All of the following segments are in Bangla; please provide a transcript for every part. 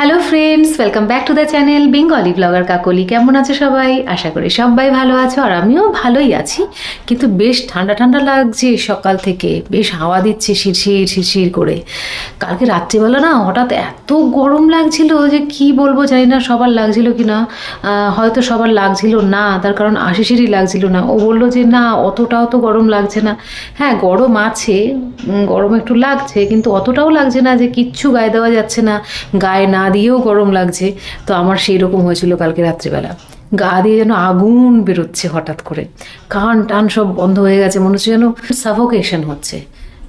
Hello friends welcome back to the channel Bengali blogger Kakoli কেমন আছে সবাই? আশা করি সবাই ভালো আছো আর আমিও ভালোই আছি। কিন্তু বেশ ঠান্ডা ঠান্ডা লাগছে সকাল থেকে। বেশ হাওয়া দিচ্ছে শিরশির শিরশির করে। কালকে রাত্রিবেলা না হঠাৎ এত গরম লাগছিল যে কি বলব জানি না সবার লাগছিল কি না। হয়তো সবার লাগছিল না, তার কারণ আশিসেরই লাগছিল না। ও বলল যে না, অতটাও তো গরম লাগছে না। হ্যাঁ গরম আছে গরম একটু লাগছে, কিন্তু অতটাও লাগছে না যে কিচ্ছু গায়ে দেওয়া যাচ্ছে না। গায়ে না দিয়েও গরম লাগছে। তো আমার সেই রকম হয়েছিল কালকে রাত্রিবেলা। গা দিয়ে যেন আগুন বেরোচ্ছে হঠাৎ করে। কান টান সব বন্ধ হয়ে গেছে, মনে হচ্ছে যেন সাফোকেশন হচ্ছে।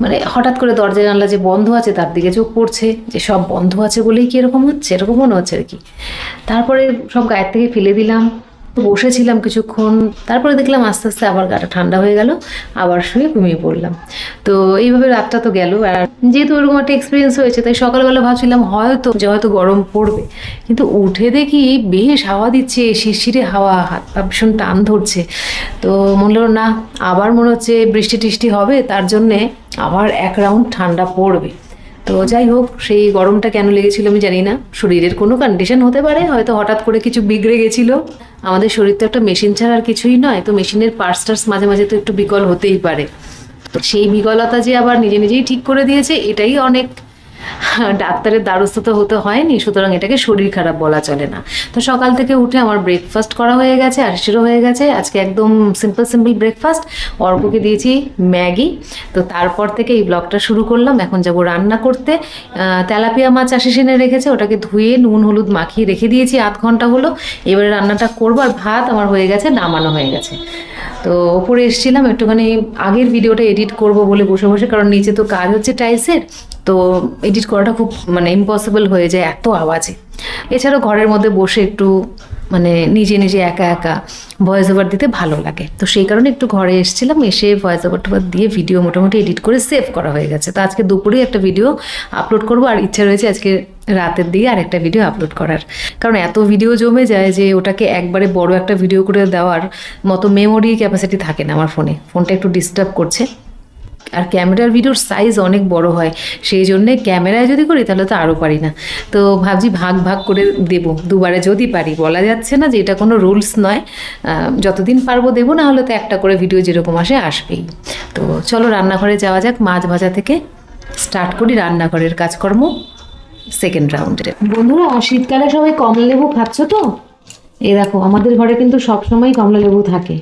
মানে হঠাৎ করে দরজা জানলা যে বন্ধ আছে তার দিকে চোখ পড়ছে, যে সব বন্ধ আছে বলেই কি এরকম হচ্ছে? এরকম মনে হচ্ছে আর কি। তারপরে সব গায়ের থেকে ফেলে দিলাম। বসেছিলাম কিছুক্ষণ, তারপরে দেখলাম আস্তে আস্তে আবার গাটা ঠান্ডা হয়ে গেল, আবার শুয়ে ঘুমিয়ে পড়লাম। তো এইভাবে রাতটা তো গেল, আর যেহেতু ওরকম একটা এক্সপিরিয়েন্স হয়েছে, তাই সকালবেলা ভাবছিলাম হয়তো যে হয়তো গরম পড়বে। কিন্তু উঠে দেখি বেশ হাওয়া দিচ্ছে, শিরশিরে হাওয়া, হাত পা ভীষণ টান ধরছে। তো মনে হলো, না, আবার মনে হচ্ছে বৃষ্টি টিষ্টি হবে, তার জন্যে আবার এক রাউন্ড ঠান্ডা পড়বে। তো যাই হোক, সেই গরমটা কেন লেগেছিল আমি জানি না। শরীরের কোনো কন্ডিশন হতে পারে, হয়তো হঠাৎ করে কিছু বিগড়ে গেছিল। আমাদের শরীর তো একটা মেশিন ছাড়া আর কিছুই নয়, তো মেশিনের পার্টস টার্স মাঝে মাঝে তো একটু বিকল হতেই পারে। সেই বিকলতা যে আবার নিজে নিজেই ঠিক করে দিয়েছে, এটাই অনেক ডাক্তারের দ্বারস্থ তো হতে হয়নি, সুতরাং এটাকে শরীর খারাপ বলা চলে না। তো সকাল থেকে উঠে আমার ব্রেকফাস্ট করা হয়ে গেছে আশিরও হয়ে গেছে আজকে একদম সিম্পল সিম্পল ব্রেকফাস্ট অর্ককে দিয়েছি ম্যাগি। তো তারপর থেকে এই ব্লগটা শুরু করলাম। এখন যাব রান্না করতে। তেলাপিয়া মাছ আশিস এনে রেখেছে, ওটাকে ধুয়ে নুন, হলুদ মাখিয়ে রেখে দিয়েছি আধ ঘণ্টা হলো। এবারে রান্নাটা করব, আর ভাত আমার হয়ে গেছে, নামানো হয়ে গেছে। তো ওপরে এসেছিলাম, একটুখানি আগের ভিডিওটা এডিট করব বলে বসে বসে, কারণ নিচে তো কাজ হচ্ছে টাইলসের। তো এডিট করাটা খুব মানে ইম্পসিবল হয়ে যায় এত আওয়াজে। এছাড়াও ঘরের মধ্যে বসে একটু মানে নিজে নিজে একা একা ভয়েস ওভার দিতে ভালো লাগে। তো সেই কারণে একটু ঘরে এসেছিলাম, এসে ভয়েস ওভার টোভার দিয়ে ভিডিও মোটামুটি এডিট করে সেভ করা হয়ে গেছে। তো আজকে দুপুরেই একটা ভিডিও আপলোড করব, আর ইচ্ছা রয়েছে আজকে রাতের দিকে আর একটা ভিডিও আপলোড করার। কারণ এত ভিডিও জমে যায় যে ওটাকে একবারে বড় একটা ভিডিও করে দেওয়ার মতো মেমোরি ক্যাপাসিটি থাকে না আমার ফোনে ফোনটা একটু ডিস্টার্ব করছে। আর ক্যামেরার ভিডিওর সাইজ অনেক বড় হয়, সেই জন্যে ক্যামেরায় যদি করি তাহলে তো আরও পারি না। তো ভাবছি ভাগ ভাগ করে দেব, দুবারে যদি পারি। বলা যাচ্ছে না যে এটা কোনো রুলস নয় যতদিন পারব দেবো, না হলে তো একটা করে ভিডিও যেরকম আসে, আসবেই। তো চলো রান্নাঘরে যাওয়া যাক, মাছ ভাজা থেকে স্টার্ট করি রান্নাঘরের কাজকর্ম সেকেন্ড রাউন্ডে বন্ধুরা, শীতকালে সবাই কমলা লেবু খাচ্ছ তো? এই দেখো, আমাদের ঘরে কিন্তু সবসময় কমলা লেবু থাকে।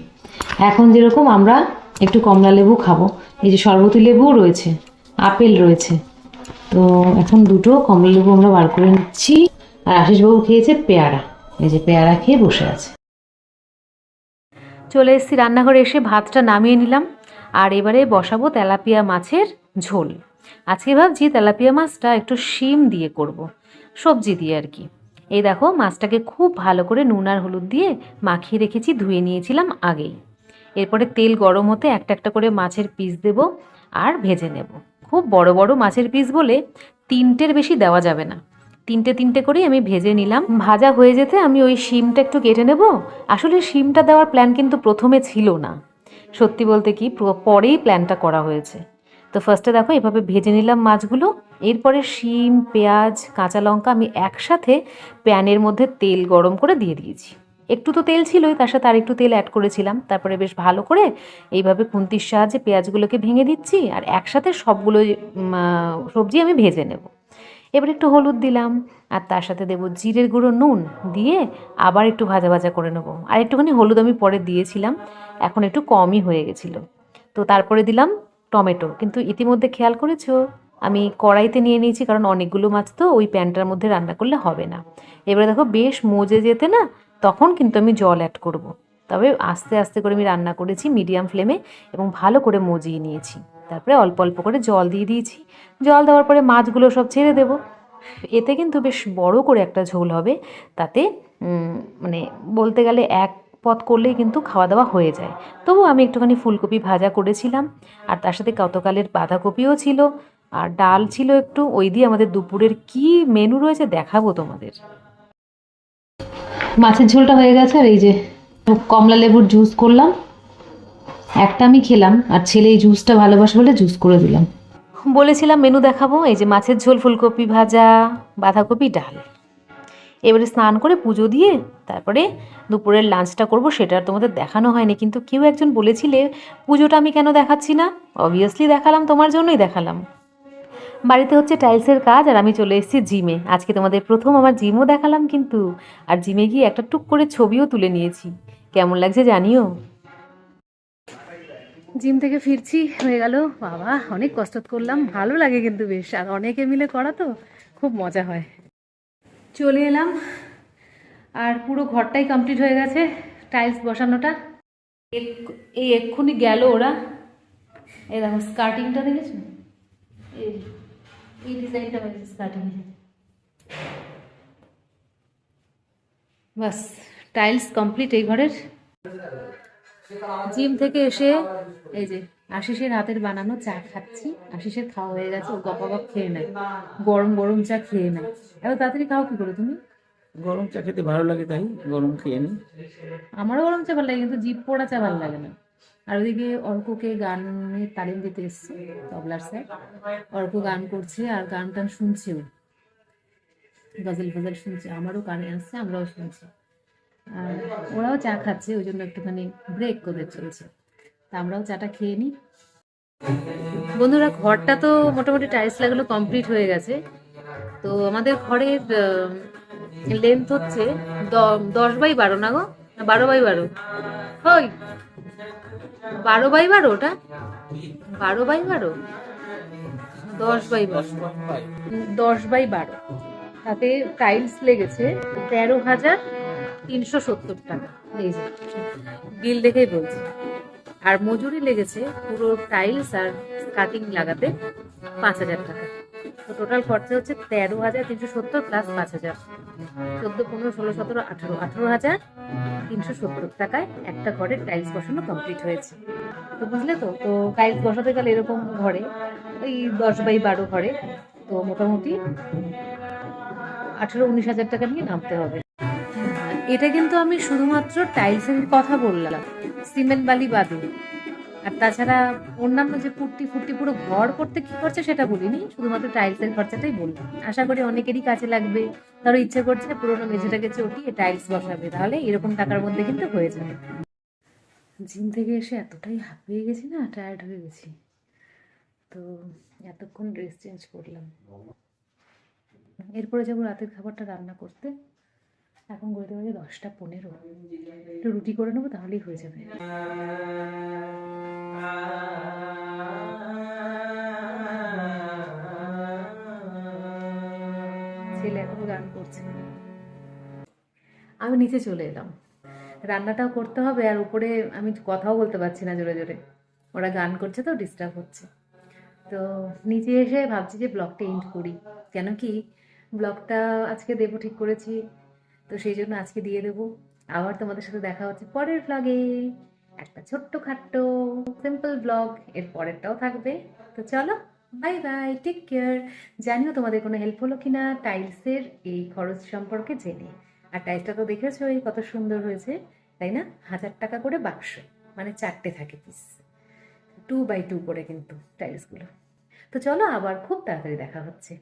এখন যেরকম আমরা একটু কমলা লেবু খাব। এই যে শরবতী লেবুও রয়েছে, আপেল রয়েছে। তো এখন দুটো কমলা লেবু আমরা বার করে নিচ্ছি। আর আশিসবাবু খেয়েছে পেয়ারা, এই যে পেয়ারা খেয়ে বসে আছে। চলে এসেছি রান্নাঘরে এসে ভাতটা নামিয়ে নিলাম। আর এবারে বসাবো তেলাপিয়া মাছের ঝোল। আজকে ভাবছি তেলাপিয়া মাছটা একটু শিম দিয়ে করব। সবজি দিয়ে আর কি। এই দেখো, মাছটাকে খুব ভালো করে নুন আর হলুদ দিয়ে মাখিয়ে রেখেছি, ধুয়ে নিয়েছিলাম আগেই। এরপরে তেল গরম হতে একটা একটা করে মাছের পিস দেব আর ভেজে নেব। খুব বড় বড় মাছের পিস বলে তিনটের বেশি দেওয়া যাবে না। তিনটে তিনটে করেই আমি ভেজে নিলাম। ভাজা হয়ে যেতে আমি ওই শিমটা একটু কেটে নেব। আসলে শিমটা দেওয়ার প্ল্যান কিন্তু প্রথমে ছিল না। সত্যি বলতে কি পরেই প্ল্যানটা করা হয়েছে। তো ফার্স্টে দেখো, এভাবে ভেজে নিলাম মাছগুলো। এরপরে শিম, পেঁয়াজ, কাঁচা লঙ্কা আমি একসাথে প্যানের মধ্যে তেল গরম করে দিয়ে দিয়েছি। একটু তো তেল ছিলই, তার সাথে আর একটু তেল অ্যাড করেছিলাম। তারপরে বেশ ভালো করে এইভাবে খুন্তির সাহায্যে পেঁয়াজগুলোকে ভেঙে দিচ্ছি আর একসাথে সবগুলো সবজি আমি ভেজে নেব। এবার একটু হলুদ দিলাম আর তার সাথে দেবো জিরের গুঁড়ো নুন দিয়ে আবার একটু ভাজা ভাজা করে নেব। আর একটুখানি হলুদ আমি পরে দিয়েছিলাম, এখন একটু কমই হয়ে গেছিল। তো তারপরে দিলাম টমেটো, কিন্তু ইতিমধ্যে খেয়াল করেছ, আমি কড়াইতে নিয়ে নিয়েছি কারণ অনেকগুলো মাছ তো ওই প্যানটার মধ্যে রান্না করলে হবে না। এবারে দেখো বেশ মজে যেতে না তখন কিন্তু আমি জল অ্যাড করব। তবে আস্তে আস্তে করে আমি রান্না করেছি মিডিয়াম ফ্লেমে এবং ভালো করে মজিয়ে নিয়েছি। তারপরে অল্প অল্প করে জল দিয়ে দিয়েছি। জল দেওয়ার পরে মাছগুলো সব ছেড়ে দেবো। এতে কিন্তু বেশ বড় করে একটা ঝোল হবে। তাতে মানে বলতে গেলে এক পথ করলেই কিন্তু খাওয়া দাওয়া হয়ে যায়। তবু আমি একটুখানি ফুলকপি ভাজা করেছিলাম। আর তার সাথে গতকালের বাঁধাকপিও ছিল। আর ডাল ছিল একটু। ওই দিয়ে আমাদের দুপুরের কি মেনু রয়েছে দেখাবো তোমাদের। মাছের ঝোলটা হয়ে গেছে আর এই যে কমলা লেবুর জুস করলাম। একটা আমি খেলাম আর ছেলে এই জুসটা ভালোবাসে বলে জুস করে দিলাম। বলেছিলাম মেনু দেখাবো, এই যে মাছের ঝোল, ফুলকপি ভাজা, বাঁধাকপি, ডাল। এবারে স্নান করে পুজো দিয়ে তারপরে দুপুরের লাঞ্চটা করব, সেটা তোমাদের দেখানো হয়নি, কিন্তু কেউ একজন বলেছিলে, পুজোটা আমি কেন দেখাচ্ছি না? অবভিয়াসলি দেখালাম, তোমার জন্যই দেখালাম। বাড়িতে হচ্ছে টাইলসের কাজ আর আমি চলে এসেছি জিমে। আজকে তোমাদের প্রথম আমার জিমও দেখালাম কিন্তু, আর জিমে গিয়ে একটা টুক করে ছবিও তুলে নিয়েছি। কেমন লাগছে জানিও? জিম থেকে ফিরছি, হয়ে গেল। বাবা, অনেক কষ্ট করলাম, ভালো লাগে কিন্তু বেশ। আর অনেকে মিলে করা তো, খুব মজা হয়। চলে এলাম, আর পুরো ঘরটাই কমপ্লিট হয়ে গেছে, টাইলস বসানোটা। এই এক্ষুনি গেল ওরা। এই দেখো স্কার্টিংটা দেখেছ? এই এই ডিজাইনটা হয়েছে স্কার্টিং বাস টাইলস কমপ্লিট এই ঘরের। জিম থেকে এসে এই যে আশিসের হাতের বানানো চা খাচ্ছি। আশিসের খাওয়া হয়ে গেছে ও গপ গপ খেয়ে নেয়। গরম গরম চা খেয়ে নেয়। এত তাড়াতাড়ি খাও কি করে তুমি? গরম চা খেতে ভালো লাগে তাই গরম খেয়ে নিই আমারও গরম চা ভালো লাগে কিন্তু জিপ পোড়া চা ভালো লাগে না। আর ওদিকে অর্ককে গানের তালিম দিতে এসছে, তবলার স্যার। অর্ক গান করছে আর গান টান শুনছেও গজল ফজল শুনছে, আমারও কানে আসছে আমরাও শুনছি। আর ওরাও চা খাচ্ছে, ওই জন্য একটুখানি ব্রেক করে চলছে। তা আমরাও চাটা খেয়ে নিই। বন্ধুরা, ঘরটা তো মোটামুটি টাইলস লাগানো কমপ্লিট হয়ে গেছে। তো আমাদের ঘরের লেন্থ হচ্ছে দশ বাই বারো না গো? বারো বাই বারো। ওই বারো বাই বারো ওটা? বারো বাই বারো? দশ বাই বারো। দশ বাই বারো। তাতে টাইলস লেগেছে তেরো হাজার তিনশো সত্তর টাকা। বিল দেখেই বলছি। আর মজুরি লেগেছে পুরো টাইলস আর কাটিং লাগাতে পাঁচ হাজার টাকা। তো টোটাল খরচা হচ্ছে তেরো হাজার তিনশো সত্তর প্লাস পাঁচ হাজার। চোদ্দ, পনেরো, ষোলো, সতেরো, আঠারো। আঠারো হাজার তিনশো সত্তর টাকায় একটা ঘরের টাইলস বসানো কমপ্লিট হয়েছে। তো বুঝলে তো? তো টাইলস বসাতে গেলে এরকম ঘরে, ওই দশ বাই বারো ঘরে, তো মোটামুটি আঠেরো, উনিশ হাজার টাকা নিয়ে নামতে হবে। এটা কিন্তু আমি শুধুমাত্র টাইলসের কথা বললাম। সিমেন্ট বালি বাদে। আর তাছাড়া অন্যান্য যে পুট্টি ফুট্টি পুরো ঘর করতে কি করছে সেটা বলিনি, শুধুমাত্র টাইলসের খরচাটাই বললাম। আশা করি অনেকেরই কাজে লাগবে। ধরো ইচ্ছে করছে পুরোনো মেঝেটাকে চটিয়ে টাইলস বসাবে, তাহলে এরকম টাকার মধ্যে কিন্তু হয়ে যাবে। জিম থেকে এসে এতটাই হাঁপিয়ে গেছি না টায়ার্ড হয়ে গেছি। তো এতক্ষণ ড্রেস চেঞ্জ করলাম। এরপরে যাব রাতের খাবারটা রান্না করতে। এখন ঘড়িতে বাজে দশটা পনেরো। একটু রুটি করে নেব, তাহলেই হয়ে যাবে। ছেলে এখনও গান করছে। আমি নিচে চলে এলাম। রান্নাটাও করতে হবে আর উপরে আমি কথাও বলতে পারছি না জোরে জোরে। ওরা গান করছে তো ডিস্টার্ব হচ্ছে। তো নিচে এসে ভাবছি যে ব্লগটা এন্ড করি। কেন কি ব্লগটা আজকে দেবো ঠিক করেছি। তো সেই জন্য আজকে দিয়ে দেবো। আবার তোমাদের সাথে দেখা হচ্ছে পরের ব্লগে একটা ছোট্ট খাট্ট সিম্পল ব্লগ এর পরেরটাও থাকবে। তো চলো বাই বাই টেক কেয়ার জানিও তোমাদের কোনো হেল্প হলো কিনা টাইলসের এই খরচ সম্পর্কে জেনে। আর টাইলসটা তো দেখেছ এই কত সুন্দর হয়েছে, তাই না? হাজার টাকা করে বাক্স মানে চারটে থাকে পিস টু বাই টু করে কিন্তু টাইলসগুলো তো চলো, আবার খুব তাড়াতাড়ি দেখা হচ্ছে।